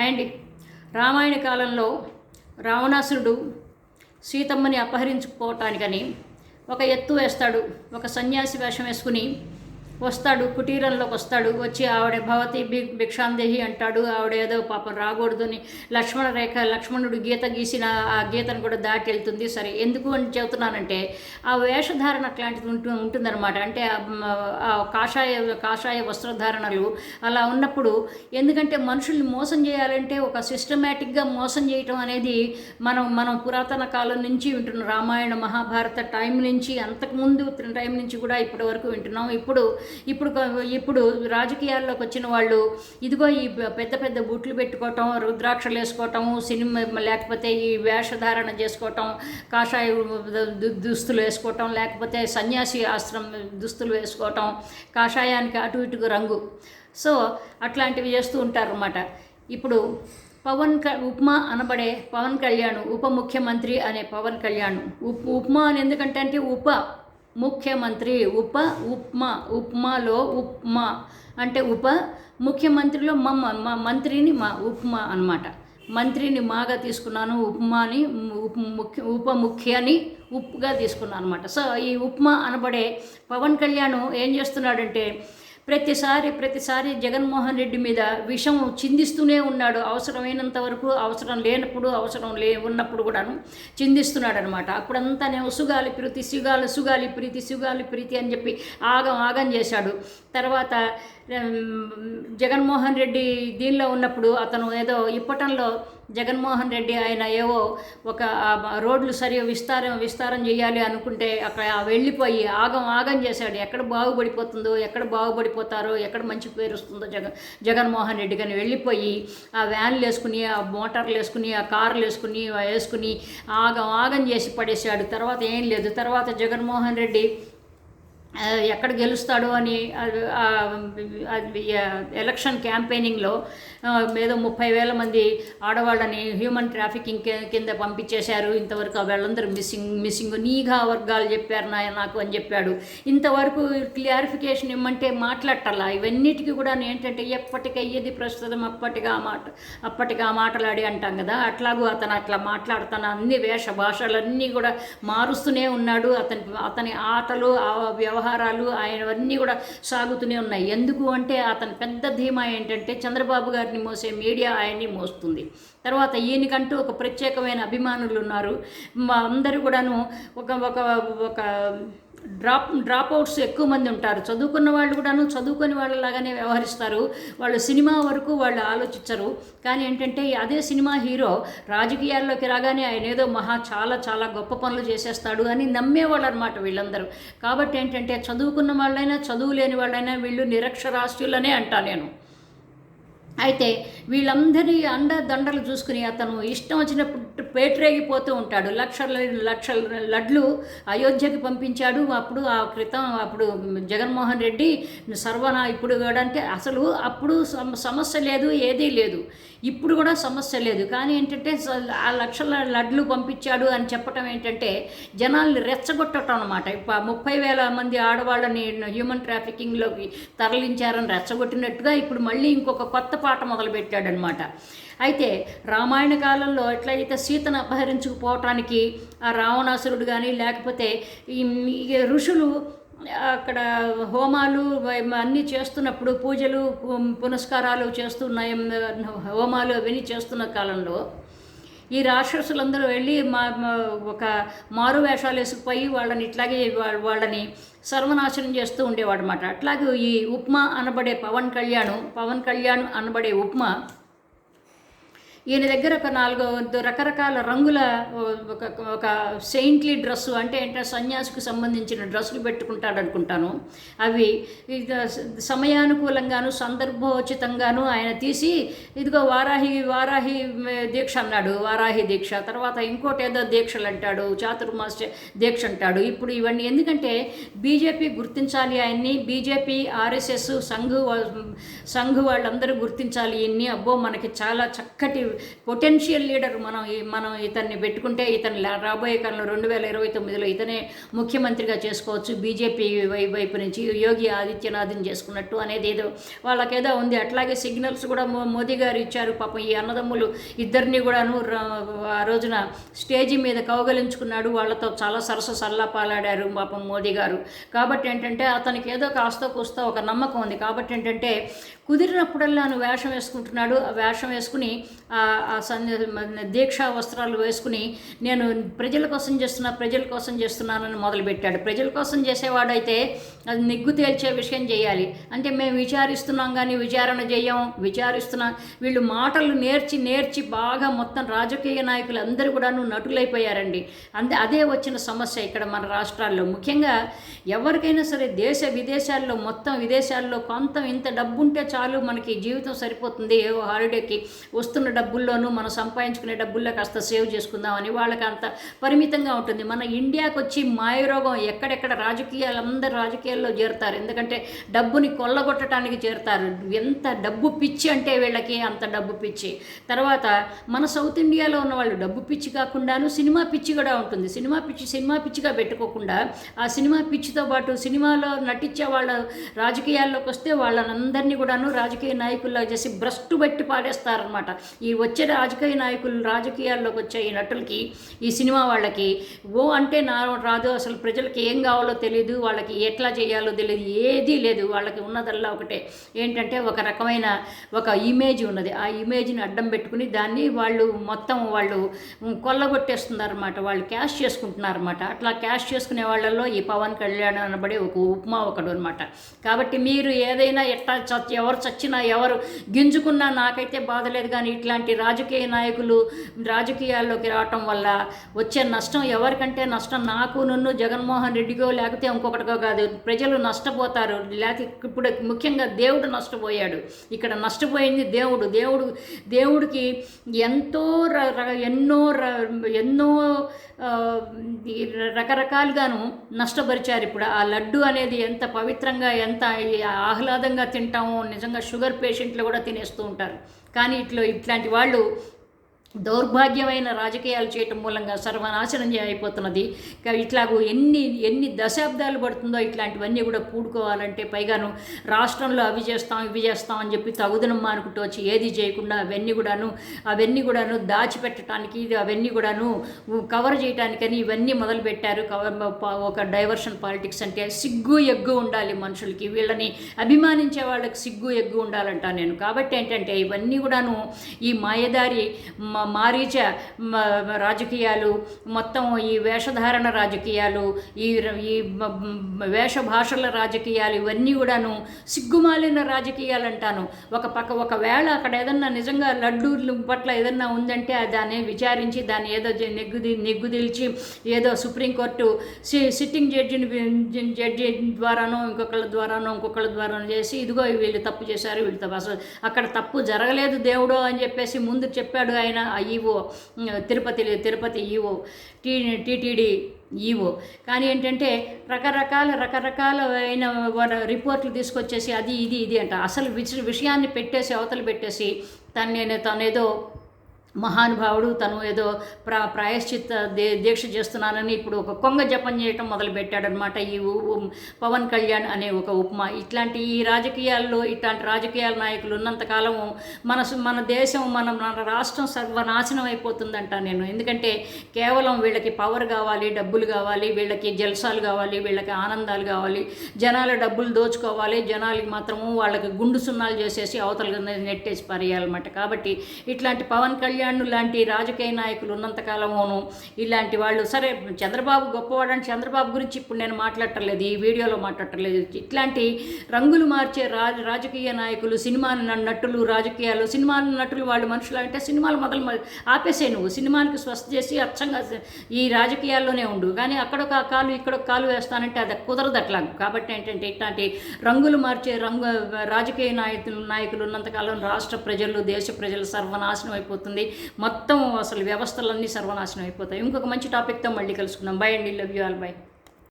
And Ramayana కాలంలో రావణాసురుడు సీతమ్మని అపహరించుకోవటానికని ఒక ఎత్తు వేస్తాడు. ఒక సన్యాసి వేషం వేసుకుని వస్తాడు కుటీరంలోకి వస్తాడు వచ్చి ఆవిడ భవతి భి భిక్షాందేహి అంటాడు ఆవిడ ఏదో పాపం రాకూడదని లక్ష్మణ రేఖ లక్ష్మణుడు గీత గీసిన ఆ గీతను కూడా దాటి వెళ్తుంది. సరే ఎందుకు అని చెబుతున్నానంటే ఆ వేషధారణ అట్లాంటిది ఉంటు ఉంటుందన్నమాట. అంటే ఆ ఆ కాషాయ కాషాయ వస్త్రధారణలు అలా ఉన్నప్పుడు ఎందుకంటే మనుషుల్ని మోసం చేయాలంటే ఒక సిస్టమేటిక్గా మోసం చేయటం అనేది మనం మనం పురాతన కాలం నుంచి వింటున్నాం. రామాయణ మహాభారత టైం నుంచి అంతకుముందు టైం నుంచి కూడా ఇప్పటి వరకు వింటున్నాం. ఇప్పుడు ఇప్పుడు ఇప్పుడు రాజకీయాల్లోకి వచ్చిన వాళ్ళు ఇదిగో ఈ పెద్ద పెద్ద బుట్లు పెట్టుకోవటం రుద్రాక్షలు వేసుకోవటం సినిమా లేకపోతే ఈ వేషధారణ చేసుకోవటం కాషాయ దుస్తులు వేసుకోవటం లేకపోతే సన్యాసి ఆశ్రమం దుస్తులు వేసుకోవటం కాషాయానికి అటు ఇటుకు రంగు. సో అట్లాంటివి చేస్తూ ఉంటారన్నమాట. ఇప్పుడు పవన్ క ఉప్మా అనబడే పవన్ కళ్యాణ్ ఉప ముఖ్యమంత్రి అనే పవన్ కళ్యాణ్. ఉప్ ఉప్మా అని ఎందుకంటే అంటే ఉప. ముఖ్యమంత్రి ఉప ఉప్మా ఉప్మాలో ఉప్మా అంటే ఉప ముఖ్యమంత్రిలో మమ్మ మా మంత్రిని మా ఉప్మా అన్నమాట. మంత్రిని మాగా తీసుకున్నాను ఉప్మాని ఉప ముఖ్య ఉప ముఖ్యని ఉప్పుగా తీసుకున్నాను అనమాట సో ఈ ఉప్మా అనబడే పవన్ కళ్యాణ్ ఏం చేస్తున్నాడంటే ప్రతిసారి ప్రతిసారి జగన్మోహన్ రెడ్డి మీద విషం చిందిస్తూనే ఉన్నాడు. అవసరమైనంత వరకు అవసరం లేనప్పుడు అవసరం లే ఉన్నప్పుడు కూడాను చిందిస్తున్నాడు అనమాట అప్పుడంతానే సుగాలి ప్రీతి సుగాలి సుగాలి ప్రీతి సుగాలి ప్రీతి అని చెప్పి ఆగం ఆగం చేశాడు. తర్వాత జగన్మోహన్ రెడ్డి దీనిలో ఉన్నప్పుడు అతను ఏదో ఇప్పటంలో జగన్మోహన్ రెడ్డి ఆయన ఏవో ఒక రోడ్లు సరిగా విస్తారం విస్తారం చేయాలి అనుకుంటే అక్కడ వెళ్ళిపోయి ఆగం ఆగం చేశాడు. ఎక్కడ బాగుపడిపోతుందో ఎక్కడ బాగుపడిపోతారో ఎక్కడ మంచి పేరు వస్తుందో జగన్ జగన్మోహన్ రెడ్డి కానీ వెళ్ళిపోయి ఆ వ్యాన్లు వేసుకుని ఆ మోటార్లు వేసుకుని ఆ కార్లు వేసుకుని వేసుకుని ఆగం ఆగం చేసి పడేశాడు. తర్వాత ఏం లేదు. తర్వాత జగన్మోహన్ రెడ్డి ఎక్కడ గెలుస్తాడు అని ఎలక్షన్ క్యాంపెయినింగ్లో ఏదో ముప్పై వేల మంది ఆడవాళ్ళని హ్యూమన్ ట్రాఫికింగ్ కింద పంపించేశారు. ఇంతవరకు వాళ్ళందరూ మిస్సింగ్ మిస్సింగ్ నీగా వర్గాలు చెప్పారు నా నాకు అని చెప్పాడు. ఇంతవరకు క్లారిఫికేషన్ ఇమ్మంటే మాట్లాడటల్లా? ఇవన్నిటికీ కూడా ఏంటంటే ఎప్పటికయ్యేది ప్రస్తుతం అప్పటిగా ఆ మాట అప్పటిగా ఆ అంటాం కదా? అట్లాగూ అతను అట్లా మాట్లాడుతున్న అన్ని వేష భాషలన్నీ కూడా మారుస్తూనే ఉన్నాడు. అతని అతని ఆటలు ఆ వ్యవహారాలు ఆయనవన్నీ కూడా సాగుతూనే ఉన్నాయి. ఎందుకు అంటే అతని పెద్ద ధీమా ఏంటంటే చంద్రబాబు గారిని మోసే మీడియా ఆయన్ని మోస్తుంది. తర్వాత ఈయనకంటూ ఒక ప్రత్యేకమైన అభిమానులు ఉన్నారు. మా అందరూ కూడాను ఒక ఒక ఒక డ్రాప్ డ్రాప్ అవుట్స్ ఎక్కువ మంది ఉంటారు. చదువుకున్న వాళ్ళు కూడాను చదువుకొని వాళ్ళలాగానే వ్యవహరిస్తారు. వాళ్ళు సినిమా వరకు వాళ్ళు ఆలోచించరు. కానీ ఏంటంటే అదే సినిమా హీరో రాజకీయాల్లోకి రాగానే ఆయన ఏదో మహా చాలా చాలా గొప్ప పనులు చేసేస్తాడు అని నమ్మేవాళ్ళు అనమాట వీళ్ళందరూ. కాబట్టి ఏంటంటే చదువుకున్న వాళ్ళైనా చదువు లేని వాళ్ళైనా వీళ్ళు నిరక్షరాస్యులనే అంటా నేను. అయితే వీళ్ళందరి అండ దండలు చూసుకుని అతను ఇష్టం వచ్చినప్పుడు పేటరేగిపోతూ ఉంటాడు. లక్షల లక్షల లడ్లు అయోధ్యకి పంపించాడు. అప్పుడు ఆ క్రితం అప్పుడు జగన్మోహన్ రెడ్డి సర్వనా ఇప్పుడు కూడా అంటే అసలు అప్పుడు సమ- సమస్య లేదు ఏదీ లేదు. ఇప్పుడు కూడా సమస్య లేదు. కానీ ఏంటంటే ఆ లక్షల లడ్లు పంపించాడు అని చెప్పటం ఏంటంటే జనాల్ని రెచ్చగొట్టడం అనమాట ఇప్పుడు ముప్పై వేల మంది ఆడవాళ్ళని హ్యూమన్ ట్రాఫికింగ్లోకి తరలించారని రెచ్చగొట్టినట్టుగా ఇప్పుడు మళ్ళీ ఇంకొక కొత్త పాట మొదలుపెట్టాడనమాట. అయితే రామాయణ కాలంలో ఎట్లయితే సీతను అపహరించుకుపోవటానికి ఆ రావణాసురుడు కానీ లేకపోతే ఈ ఋషులు అక్కడ హోమాలు అన్నీ చేస్తున్నప్పుడు పూజలు పు- పునస్కారాలు చేస్తున్నాయి హోమాలు అవన్నీ చేస్తున్న కాలంలో ఈ రాక్షసులందరూ వెళ్ళి మా ఒక మారు వేషాలు వేసుకుపోయి వాళ్ళని ఇట్లాగే వాళ్ళని సర్వనాశనం చేస్తూ ఉండేవాడు అనమాట అట్లాగే ఈ ఉప్మా అనబడే పవన్ కళ్యాణ్ పవన్ కళ్యాణ్ అనబడే ఉప్మా ఈయన దగ్గర ఒక నాలుగు రకరకాల రంగుల ఒక ఒక సెయింట్లీ డ్రెస్సు అంటే ఏంటంటే సన్యాసికి సంబంధించిన డ్రెస్సులు పెట్టుకుంటాడు అనుకుంటాను అవి సమయానుకూలంగాను సందర్భోచితంగాను ఆయన తీసి ఇదిగో వారాహి వారాహి దీక్ష అన్నాడు వారాహి దీక్ష. తర్వాత ఇంకోటి ఏదో దీక్షలు అంటాడు చాతుర్మాస దీక్ష అంటాడు. ఇప్పుడు ఇవన్నీ ఎందుకంటే బీజేపీ గుర్తించాలి ఆయన్ని బీజేపీ ఆర్ఎస్ఎస్ సంఘు వా- సంఘ్ వాళ్ళందరూ గుర్తించాలి ఇన్ని. అబ్బో మనకి చాలా చక్కటి పొటెన్షియల్ లీడర్ మనం మనం ఇతన్ని పెట్టుకుంటే ఇతను రాబోయే కాలంలో రెండు వేల ఇరవై తొమ్మిదిలో ఇతనే ముఖ్యమంత్రిగా చేసుకోవచ్చు. బీజేపీ వై- వైపు నుంచి యోగి ఆదిత్యనాథ్ని చేసుకున్నట్టు అనేది ఏదో వాళ్ళకేదో ఉంది. అట్లాగే సిగ్నల్స్ కూడా మోదీ గారు ఇచ్చారు. పాపం ఈ అన్నదమ్ములు ఇద్దరిని కూడాను ఆ రోజున స్టేజి మీద కౌగలించుకున్నాడు. వాళ్ళతో చాలా సరస సల్లాపాలాడారు పాపం మోదీ గారు. కాబట్టి ఏంటంటే అతనికి ఏదో కాస్త కూస్తో ఒక నమ్మకం ఉంది. కాబట్టి ఏంటంటే కుదిరినప్పుడల్లా వేషం వేసుకుంటున్నాడు. ఆ వేషం వేసుకుని ఆ దీక్షా వస్త్రాలు వేసుకుని నేను ప్రజల కోసం చేస్తున్నా ప్రజల కోసం చేస్తున్నానని మొదలుపెట్టాడు. ప్రజల కోసం చేసేవాడైతే అది నిగ్గు తేల్చే విషయం చేయాలి. అంటే మేము విచారిస్తున్నాం కానీ విచారణ చేయం విచారిస్తున్నాం వీళ్ళు మాటలు నేర్చి నేర్చి బాగా మొత్తం రాజకీయ నాయకులు అందరూ కూడాను నటులైపోయారండి. అంతే అదే వచ్చిన సమస్య ఇక్కడ మన రాష్ట్రాల్లో. ముఖ్యంగా ఎవరికైనా సరే దేశ విదేశాల్లో మొత్తం విదేశాల్లో కొంత ఇంత డబ్బు ఉంటే చాలు మనకి జీవితం సరిపోతుంది. ఏ హాలిడేకి వస్తున్న డబ్బు డబ్బుల్లోనూ మనం సంపాదించుకునే డబ్బుల్లో కాస్త సేవ్ చేసుకుందామని వాళ్ళకి అంత పరిమితంగా ఉంటుంది. మన ఇండియాకి వచ్చి మాయరోగం ఎక్కడెక్కడ రాజకీయాలు అందరు రాజకీయాల్లో చేరుతారు. ఎందుకంటే డబ్బుని కొల్లగొట్టడానికి చేరుతారు. ఎంత డబ్బు పిచ్చి అంటే వీళ్ళకి అంత డబ్బు పిచ్చి. తర్వాత మన సౌత్ ఇండియాలో ఉన్న వాళ్ళు డబ్బు పిచ్చి కాకుండాను సినిమా పిచ్చి కూడా ఉంటుంది. సినిమా పిచ్చి సినిమా పిచ్చిగా పెట్టుకోకుండా ఆ సినిమా పిచ్చితో పాటు సినిమాలో నటించే వాళ్ళ రాజకీయాల్లోకి వస్తే వాళ్ళనందరినీ కూడాను రాజకీయ నాయకుల్లో చేసి భ్రష్టు బట్టి పాడేస్తారనమాట ఈ వచ్చే రాజకీయ నాయకులు రాజకీయాల్లోకి వచ్చే ఈ నటులకి ఈ సినిమా వాళ్ళకి ఓ అంటే నా రాదు అసలు ప్రజలకి ఏం కావాలో తెలియదు వాళ్ళకి ఎట్లా చేయాలో తెలియదు ఏదీ లేదు. వాళ్ళకి ఉన్నదల్లా ఒకటే. ఏంటంటే ఒక రకమైన ఒక ఇమేజ్ ఉన్నది. ఆ ఇమేజ్ని అడ్డం పెట్టుకుని దాన్ని వాళ్ళు మొత్తం వాళ్ళు కొల్లగొట్టేస్తున్నారన్నమాట. వాళ్ళు క్యాష్ చేసుకుంటున్నారన్నమాట. అట్లా క్యాష్ చేసుకునే వాళ్ళల్లో ఈ పవన్ కళ్యాణ్ అనబడే ఒక ఉప్మా ఒకడు అనమాట కాబట్టి మీరు ఏదైనా ఎట్లా చ- ఎవరు చచ్చినా ఎవరు గింజుకున్నా నాకైతే బాధ లేదు కానీ ఇట్లాంటి రాజకీయ నాయకులు రాజకీయాల్లోకి రావటం వల్ల వచ్చే నష్టం ఎవరికంటే నష్టం నాకు నన్ను జగన్మోహన్ రెడ్డికో లేకపోతే ఇంకొకటికో కాదు. ప్రజలు నష్టపోతారు. లేకపోతే ఇప్పుడు ముఖ్యంగా దేవుడు నష్టపోయాడు. ఇక్కడ నష్టపోయింది దేవుడు. దేవుడు దేవుడికి ఎంతో ర- ర- ఎన్నో ర- ఎన్నో రకరకాలుగాను నష్టపరిచారు ఇప్పుడు. ఆ లడ్డు అనేది ఎంత పవిత్రంగా ఎంత ఆహ్లాదంగా తింటామో నిజంగా షుగర్ పేషెంట్లు కూడా తినేస్తూ ఉంటారు. కానీ ఇట్లా ఇట్లాంటి వాళ్ళు దౌర్భాగ్యమైన రాజకీయాలు చేయటం మూలంగా సర్వనాశనం అయిపోతున్నది. ఇట్లాగూ ఎన్ని ఎన్ని దశాబ్దాలు పడుతుందో ఇట్లాంటివన్నీ కూడా పూడుకోవాలంటే పైగాను రాష్ట్రంలో అవి చేస్తాం ఇవి చేస్తాం అని చెప్పి తగుదనమ్మ అనుకుంటూ వచ్చి ఏది చేయకుండా అవన్నీ కూడాను అవన్నీ కూడాను దాచిపెట్టడానికి ఇది అవన్నీ కూడాను కవర్ చేయడానికని ఇవన్నీ మొదలుపెట్టారు. కవర్ ఒక డైవర్షన్ పాలిటిక్స్ అంటే సిగ్గు ఎగ్గు ఉండాలి మనుషులకి. వీళ్ళని అభిమానించే వాళ్ళకి సిగ్గు ఎగ్గు ఉండాలంట నేను. కాబట్టి ఏంటంటే ఇవన్నీ కూడాను ఈ మాయదారి మా మారీచ మ- రాజకీయాలు మొత్తం ఈ వేషధారణ రాజకీయాలు ఈ ఈ వేషభాషల వేష భాషల రాజకీయాలు ఇవన్నీ కూడాను సిగ్గుమాలిన రాజకీయాలు అంటాను ఒక పక్క ఒకవేళ అక్కడ ఏదన్నా నిజంగా లడ్డూలు పట్ల ఏదన్నా ఉందంటే దాన్ని విచారించి దాన్ని ఏదో నెగ్గుది నెగ్గుదిల్చి ఏదో సుప్రీంకోర్టు సి సిట్టింగ్ జడ్జిని జడ్జి ద్వారానో ఇంకొకళ్ళ ద్వారానో ఇంకొకళ్ళ ద్వారానో చేసి ఇదిగో వీళ్ళు తప్పు చేశారు వీళ్ళు తప్పు అసలు అక్కడ తప్పు జరగలేదు దేవుడు అని చెప్పేసి ముందు చెప్పాడు ఆయన. EO Tirupati Tirupati EO T TTD EO. కానీ ఏంటంటే రకరకాల రకరకాల అయిన వాళ్ళ రిపోర్ట్లు తీసుకొచ్చేసి అది ఇది ఇది అంట. అసలు విషయాన్ని పెట్టేసి అవతలు పెట్టేసి తను నేను తనేదో మహానుభావుడు తను ఏదో ప్రా ప్రాయశ్చిత్త దే దీక్ష చేస్తున్నానని ఇప్పుడు ఒక కొంగ జపం చేయటం మొదలుపెట్టాడనమాట ఈ పవన్ కళ్యాణ్ అనే ఒక ఉపమా. ఇట్లాంటి ఈ రాజకీయాల్లో ఇట్లాంటి రాజకీయాల నాయకులు ఉన్నంతకాలం మన సు- మన దేశం మన మన రాష్ట్రం సర్వనాశనం అయిపోతుందంట నేను. ఎందుకంటే కేవలం వీళ్ళకి పవర్ కావాలి డబ్బులు కావాలి వీళ్ళకి జల్సాలు కావాలి వీళ్ళకి ఆనందాలు కావాలి జనాల డబ్బులు దోచుకోవాలి జనాలకి మాత్రము వాళ్ళకి గుండు సున్నాలు చేసేసి అవతల నెట్టేసి పారేయాలన్నమాట కాబట్టి ఇట్లాంటి పవన్ కళ్యాణ్ లాంటి రాజకీయ నాయకులు ఉన్నంతకాలమును ఇలాంటి వాళ్ళు. సరే చంద్రబాబు గొప్పవాడని చంద్రబాబు గురించి ఇప్పుడు నేను మాట్లాడటలేదు ఈ వీడియోలో మాట్లాడటలేదు. ఇట్లాంటి రంగులు మార్చే రాజ రాజకీయ నాయకులు సినిమా నటులు రాజకీయాలు సినిమా నటులు వాళ్ళు మనుషులు అంటే సినిమాలు మొదలు ఆపేసే నువ్వు. సినిమానికి స్వస్థ చేసి అచ్చంగా ఈ రాజకీయాల్లోనే ఉండు. కానీ అక్కడొక కాలు ఇక్కడొక కాలు వేస్తానంటే అది కుదరదు అట్లా. కాబట్టి ఏంటంటే ఇట్లాంటి రంగులు మార్చే రంగు రాజకీయ నాయకులు నాయకులు ఉన్నంతకాలం రాష్ట్ర ప్రజలు దేశ ప్రజలు సర్వనాశనం అయిపోతుంది. మొత్తం అసలు వ్యవస్థలన్నీ సర్వనాశనం అయిపోతాయి. ఇంకొక మంచి టాపిక్తో మళ్ళీ కలుసుకుందాం. బై అండి. Love you all by